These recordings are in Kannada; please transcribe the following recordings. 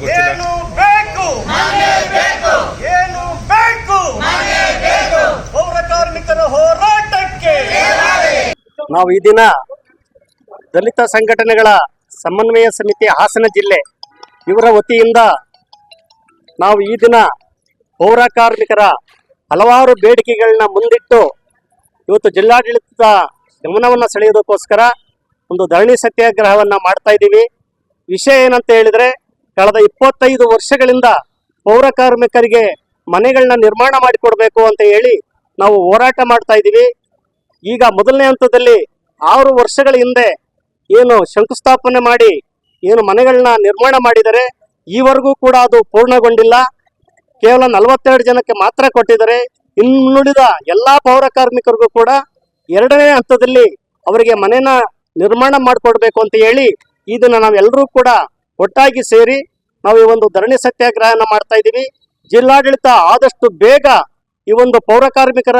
ನನಗೆ ಗೊತ್ತಿಲ್ಲ. ಏನು ಬೇಕು? ಏನು ಬೇಕು? ಪೌರ ಕಾರ್ಮಿಕರ ಹೋರಾಟಕ್ಕೆ. ನಾವು ಈ ದಿನ ದಲಿತ ಸಂಘಟನೆಗಳ ಸಮನ್ವಯ ಸಮಿತಿ ಹಾಸನ ಜಿಲ್ಲೆ ಇವರ ವತಿಯಿಂದ ನಾವು ಈ ದಿನ ಪೌರ ಕಾರ್ಮಿಕರ ಹಲವಾರು ಬೇಡಿಕೆಗಳನ್ನ ಮುಂದಿಟ್ಟು ಇವತ್ತು ಜಿಲ್ಲಾಡಳಿತದ ಗಮನವನ್ನು ಸೆಳೆಯೋದಕ್ಕೋಸ್ಕರ ಒಂದು ಧರಣಿ ಸತ್ಯಾಗ್ರಹವನ್ನ ಮಾಡ್ತಾ ಇದ್ದೀವಿ. ವಿಷಯ ಏನಂತ ಹೇಳಿದ್ರೆ ಕಳೆದ ಇಪ್ಪತ್ತೈದು ವರ್ಷಗಳಿಂದ ಪೌರ ಕಾರ್ಮಿಕರಿಗೆ ಮನೆಗಳನ್ನ ನಿರ್ಮಾಣ ಮಾಡಿಕೊಡ್ಬೇಕು ಅಂತ ಹೇಳಿ ನಾವು ಹೋರಾಟ ಮಾಡ್ತಾ ಇದ್ದೀವಿ. ಈಗ ಮೊದಲನೇ ಹಂತದಲ್ಲಿ ಆರು ವರ್ಷಗಳ ಹಿಂದೆ ಏನು ಶಂಕುಸ್ಥಾಪನೆ ಮಾಡಿ, ಏನು ಮನೆಗಳನ್ನ ನಿರ್ಮಾಣ ಮಾಡಿದರೆ ಈವರೆಗೂ ಕೂಡ ಅದು ಪೂರ್ಣಗೊಂಡಿಲ್ಲ. ಕೇವಲ ನಲವತ್ತೆರಡು ಜನಕ್ಕೆ ಮಾತ್ರ ಕೊಟ್ಟಿದ್ದಾರೆ. ಇನ್ನುಳಿದ ಎಲ್ಲಾ ಪೌರ ಕಾರ್ಮಿಕರಿಗೂ ಕೂಡ ಎರಡನೇ ಹಂತದಲ್ಲಿ ಅವರಿಗೆ ಮನೆನ ನಿರ್ಮಾಣ ಮಾಡಿಕೊಡ್ಬೇಕು ಅಂತ ಹೇಳಿ ಇದನ್ನ ನಾವೆಲ್ಲರೂ ಕೂಡ ಒಟ್ಟಾಗಿ ಸೇರಿ ನಾವು ಈ ಒಂದು ಧರಣಿ ಸತ್ಯಾಗ್ರಹನ ಮಾಡ್ತಾ ಇದ್ದೀವಿ. ಜಿಲ್ಲಾಡಳಿತ ಆದಷ್ಟು ಬೇಗ ಈ ಒಂದು ಪೌರ ಕಾರ್ಮಿಕರ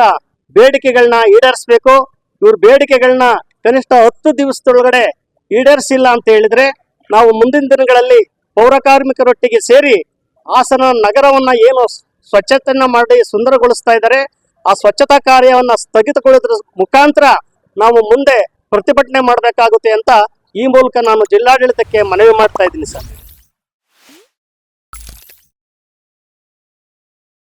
ಬೇಡಿಕೆಗಳನ್ನ ಈಡೇರಿಸಬೇಕು. ಇವ್ರ ಬೇಡಿಕೆಗಳನ್ನ ಕನಿಷ್ಠ ಹತ್ತು ದಿವಸದೊಳಗಡೆ ಈಡೇರಿಸಿಲ್ಲ ಅಂತ ಹೇಳಿದ್ರೆ ನಾವು ಮುಂದಿನ ದಿನಗಳಲ್ಲಿ ಪೌರ ಕಾರ್ಮಿಕರೊಟ್ಟಿಗೆ ಸೇರಿ ಹಾಸನ ನಗರವನ್ನ ಏನು ಸ್ವಚ್ಛತೆಯನ್ನ ಮಾಡಿ ಸುಂದರಗೊಳಿಸ್ತಾ ಇದ್ದಾರೆ. ಆ ಸ್ವಚ್ಛತಾ ಕಾರ್ಯವನ್ನ ಸ್ಥಗಿತಗೊಳ್ಳೋದ್ರ ಮುಖಾಂತರ ನಾವು ಮುಂದೆ ಪ್ರತಿಭಟನೆ ಮಾಡಬೇಕಾಗುತ್ತೆ ಅಂತ ಈ ಮೂಲಕ ನಾನು ಜಿಲ್ಲಾಡಳಿತಕ್ಕೆ ಮನವಿ ಮಾಡ್ತಾ ಇದ್ದೀನಿ ಸರ್.